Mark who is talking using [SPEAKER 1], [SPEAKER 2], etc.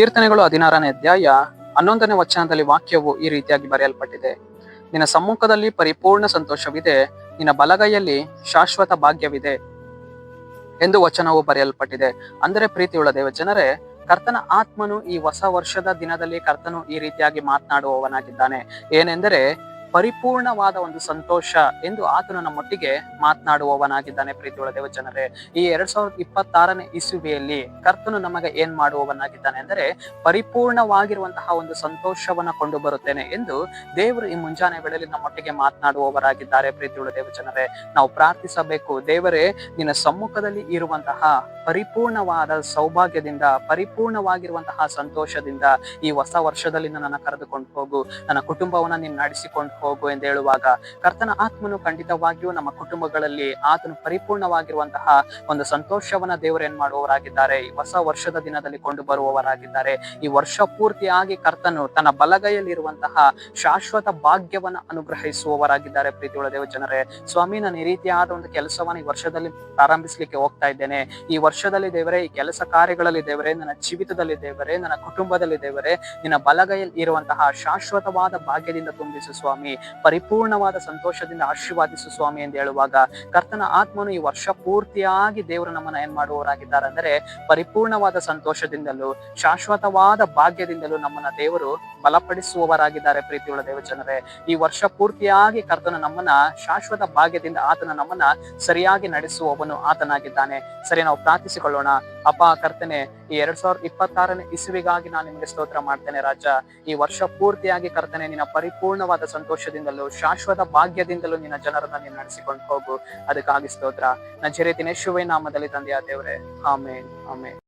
[SPEAKER 1] ಕೀರ್ತನೆಗಳು ಹದಿನಾರನೇ ಅಧ್ಯಾಯ ಹನ್ನೊಂದನೇ ವಚನದಲ್ಲಿ ವಾಕ್ಯವು ಈ ರೀತಿಯಾಗಿ ಬರೆಯಲ್ಪಟ್ಟಿದೆ ನಿನ್ನ ಸಮ್ಮುಖದಲ್ಲಿ ಪರಿಪೂರ್ಣ ಸಂತೋಷವಿದೆ ನಿನ್ನ ಬಲಗೈಯಲ್ಲಿ ಶಾಶ್ವತ ಭಾಗ್ಯವಿದೆ ಎಂದು ವಚನವು ಬರೆಯಲ್ಪಟ್ಟಿದೆ ಅಂದರೆ ಪ್ರೀತಿಯುಳ್ಳ ದೇವ ಜನರೇ ಕರ್ತನ ಆತ್ಮನು ಈ ಹೊಸ ವರ್ಷದ ದಿನದಲ್ಲಿ ಕರ್ತನು ಈ ರೀತಿಯಾಗಿ ಮಾತನಾಡುವವನಾಗಿದ್ದಾನೆ ಏನೆಂದರೆ ಪರಿಪೂರ್ಣವಾದ ಒಂದು ಸಂತೋಷ ಎಂದು ಆತನು ನಮ್ಮೊಟ್ಟಿಗೆ ಮಾತನಾಡುವವನಾಗಿದ್ದಾನೆ ಪ್ರೀತಿಯೊಳ ದೇವ ಜನರೇ ಈ ಎರಡ್ ಸಾವಿರದ ಇಪ್ಪತ್ತಾರನೇ ಇಸುವೆಯಲ್ಲಿ ಕರ್ತನು ನಮಗೆ ಏನ್ ಮಾಡುವವನಾಗಿದ್ದಾನೆ ಅಂದರೆ ಪರಿಪೂರ್ಣವಾಗಿರುವಂತಹ ಒಂದು ಸಂತೋಷವನ್ನ ಕೊಂಡು ಬರುತ್ತೇನೆ ಎಂದು ದೇವರು ಈ ಮುಂಜಾನೆ ವೇಳೆಯಲ್ಲಿ ನಮ್ಮೊಟ್ಟಿಗೆ ಮಾತನಾಡುವವರಾಗಿದ್ದಾರೆ ಪ್ರೀತಿಯುಳ್ಳ ದೇವ ಜನರೇ ನಾವು ಪ್ರಾರ್ಥಿಸಬೇಕು ದೇವರೇ ನಿನ್ನ ಸಮ್ಮುಖದಲ್ಲಿ ಇರುವಂತಹ ಪರಿಪೂರ್ಣವಾದ ಸೌಭಾಗ್ಯದಿಂದ ಪರಿಪೂರ್ಣವಾಗಿರುವಂತಹ ಸಂತೋಷದಿಂದ ಈ ಹೊಸ ವರ್ಷದಲ್ಲಿ ನನ್ನ ಕರೆದುಕೊಂಡು ಹೋಗು ನನ್ನ ಕುಟುಂಬವನ್ನ ನೀನು ನಡೆಸಿಕೊಂಡು ಹೋಗು ಎಂದು ಹೇಳುವಾಗ ಕರ್ತನ ಆತ್ಮನು ಖಂಡಿತವಾಗಿಯೂ ನಮ್ಮ ಕುಟುಂಬಗಳಲ್ಲಿ ಆತನು ಪರಿಪೂರ್ಣವಾಗಿರುವಂತಹ ಒಂದು ಸಂತೋಷವನ್ನ ದೇವರು ಏನ್ ಮಾಡುವವರಾಗಿದ್ದಾರೆ ಹೊಸ ವರ್ಷದ ದಿನದಲ್ಲಿ ಕೊಂಡು ಬರುವವರಾಗಿದ್ದಾರೆ ಈ ವರ್ಷ ಪೂರ್ತಿಯಾಗಿ ಕರ್ತನು ತನ್ನ ಬಲಗೈಯಲ್ಲಿರುವಂತಹ ಶಾಶ್ವತ ಭಾಗ್ಯವನ್ನ ಅನುಗ್ರಹಿಸುವವರಾಗಿದ್ದಾರೆ ಪ್ರೀತಿಯೊಳ ದೇವ ಜನರೇ ಸ್ವಾಮಿ ನಾನು ಈ ರೀತಿಯಾದ ಒಂದು ಕೆಲಸವನ್ನ ಈ ವರ್ಷದಲ್ಲಿ ಪ್ರಾರಂಭಿಸಲಿಕ್ಕೆ ಹೋಗ್ತಾ ಇದ್ದೇನೆ ಈ ವರ್ಷದಲ್ಲಿ ದೇವರೇ ಈ ಕೆಲಸ ಕಾರ್ಯಗಳಲ್ಲಿ ದೇವರೇ ನನ್ನ ಜೀವಿತದಲ್ಲಿ ದೇವರೇ ನನ್ನ ಕುಟುಂಬದಲ್ಲಿ ದೇವರೇ ನಿನ್ನ ಬಲಗೈಯಲ್ಲಿ ಇರುವಂತಹ ಶಾಶ್ವತವಾದ ಭಾಗ್ಯದಿಂದ ತುಂಬಿಸು ಸ್ವಾಮಿ ಸ್ವಾಮಿ ಪರಿಪೂರ್ಣವಾದ ಸಂತೋಷದಿಂದ ಆಶೀರ್ವಾದಿಸು ಸ್ವಾಮಿ ಎಂದು ಹೇಳುವಾಗ ಕರ್ತನ ಆತ್ಮನು ಈ ವರ್ಷ ಪೂರ್ತಿಯಾಗಿ ದೇವರು ನಮ್ಮನ್ನ ಏನ್ ಮಾಡುವವರಾಗಿದ್ದಾರೆ ಅಂದರೆ ಪರಿಪೂರ್ಣವಾದ ಸಂತೋಷದಿಂದಲೂ ಶಾಶ್ವತವಾದ ಭಾಗ್ಯದಿಂದಲೂ ನಮ್ಮನ್ನ ದೇವರು ಬಲಪಡಿಸುವವರಾಗಿದ್ದಾರೆ ಪ್ರೀತಿಯುಳ್ಳ ದೇವಜನರೇ ಈ ವರ್ಷ ಪೂರ್ತಿಯಾಗಿ ಕರ್ತನ ನಮ್ಮನ್ನ ಶಾಶ್ವತ ಭಾಗ್ಯದಿಂದ ಆತನ ನಮ್ಮನ್ನ ಸರಿಯಾಗಿ ನಡೆಸುವವನು ಆತನಾಗಿದ್ದಾನೆ ಸರಿ ನಾವು ಪ್ರಾರ್ಥಿಸಿಕೊಳ್ಳೋಣ ಅಪ ಕರ್ತನೆ ಈ ಎರಡ್ ಸಾವಿರದ ಇಪ್ಪತ್ತಾರನೇ ಇಸುವಿಗಾಗಿ ನಾನು ನಿಮಗೆ ಸ್ತೋತ್ರ ಮಾಡ್ತೇನೆ ರಾಜ ಈ ವರ್ಷ ಪೂರ್ತಿಯಾಗಿ ಕರ್ತನೆ ನಿನ್ನ ಪರಿಪೂರ್ಣವಾದ ಸಂತೋಷ ಸಂತೋಷದಿಂದಲೂ ಶಾಶ್ವತ ಭಾಗ್ಯದಿಂದಲೂ ನಿನ್ನ ಜನರನ್ನ ನೀನ್ ನಡೆಸಿಕೊಂಡು ಹೋಗು ಅದಕ್ಕಾಗಿ ಸ್ತೋತ್ರ ನಜರೇತಿನೇಶುವೆ ನಾಮದಲ್ಲಿ ತಂದೆಯ ದೇವ್ರೆ ಆಮೇನ್ ಆಮೇನ್